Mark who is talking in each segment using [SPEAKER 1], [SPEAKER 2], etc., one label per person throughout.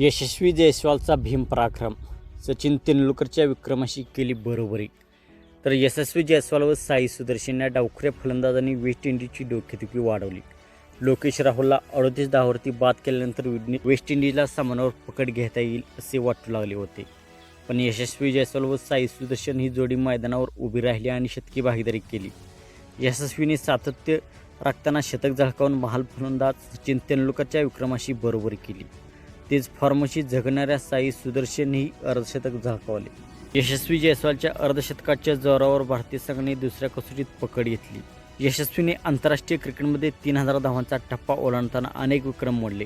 [SPEAKER 1] यशस्वी जयस्वालचा भीम पराक्रम. सचिन तेंडुलकरच्या विक्रमाशी केली बरोबरी. तर यशस्वी जयस्वाल व साई सुदर्शन या डावखऱ्या फलंदाजांनी वेस्ट इंडिजची डोकेदुखी वाढवली. लोकेश राहुलला अडतीस दहावरती बाद केल्यानंतर वेस्ट इंडिजला सामनावर पकड घेता येईल असे वाटू लागले होते. पण यशस्वी जयस्वाल व साई सुदर्शन ही जोडी मैदानावर उभी राहिली आणि शतकी भागीदारी केली. यशस्वीने सातत्य राखताना शतक झळकावून महाल फलंदाज सचिन तेंडुलकरच्या विक्रमाशी बरोबरी केली. तेच फॉर्मशी झगणाऱ्या साई सुदर्शनही अर्धशतक झळकावले यशस्वी जयस्वालच्या अर्धशतकाच्या जोरावर भारतीय संघाने दुसऱ्या कसोटीत पकड घेतली. यशस्वीने आंतरराष्ट्रीय क्रिकेटमध्ये तीन हजार धावांचा टप्पा ओलांडताना अनेक विक्रम मोडले.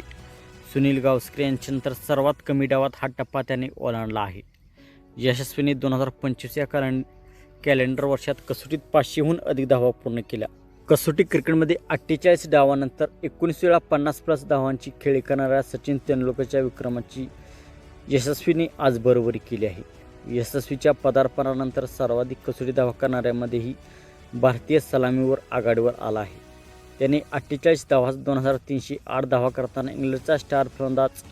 [SPEAKER 1] सुनील गावस्कर यांच्यानंतर सर्वात कमी डावात हा टप्पा त्याने ओलांडला आहे. यशस्वीने दोन हजार पंचवीस या कारण कॅलेंडर वर्षात कसोटीत पाचशेहून अधिक धावा पूर्ण केल्या. कसोटी क्रिकेटमध्ये अठ्ठेचाळीस डावानंतर एकोणीस वेळा पन्नास प्लस धावांची खेळी करणाऱ्या सचिन तेंडुलकरच्या विक्रमाची यशस्वीने आज बरोबरी केली आहे. यशस्वीच्या पदार्पणानंतर सर्वाधिक कसोटी धावा करणाऱ्यामध्येही भारतीय सलामीवर आघाडीवर आला आहे. त्याने अठ्ठेचाळीस धावा दोन हजार तीनशे आठ धावा करताना इंग्लंडचा स्टार फलंदाज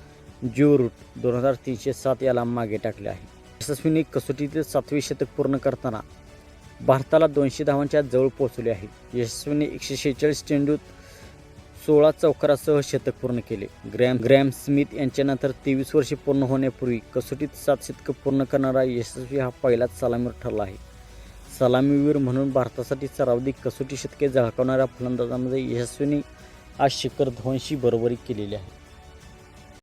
[SPEAKER 1] ज्यू रूट दोन हजार तीनशे सात याला मागे टाकले आहे. यशस्वीने कसोटीतील सातवे शतक पूर्ण करताना भारताला दोनशे धावांच्या जवळ पोहोचले आहे. यशस्वीने एकशे शेहेचाळीस चेंडूत सोळा चौकारासह शतक पूर्ण केले. ग्रॅम ग्रॅम स्मिथ यांच्यानंतर तेवीस वर्षे पूर्ण होण्यापूर्वी कसोटीत सात शतकं पूर्ण करणारा यशस्वी हा पहिलाच सलामीवर ठरला आहे. सलामीवीर म्हणून भारतासाठी सर्वाधिक कसोटी शतके झळकावणाऱ्या फलंदाजांमध्ये यशस्वीने आज शिखर धवनशी बरोबरी केलेली आहे.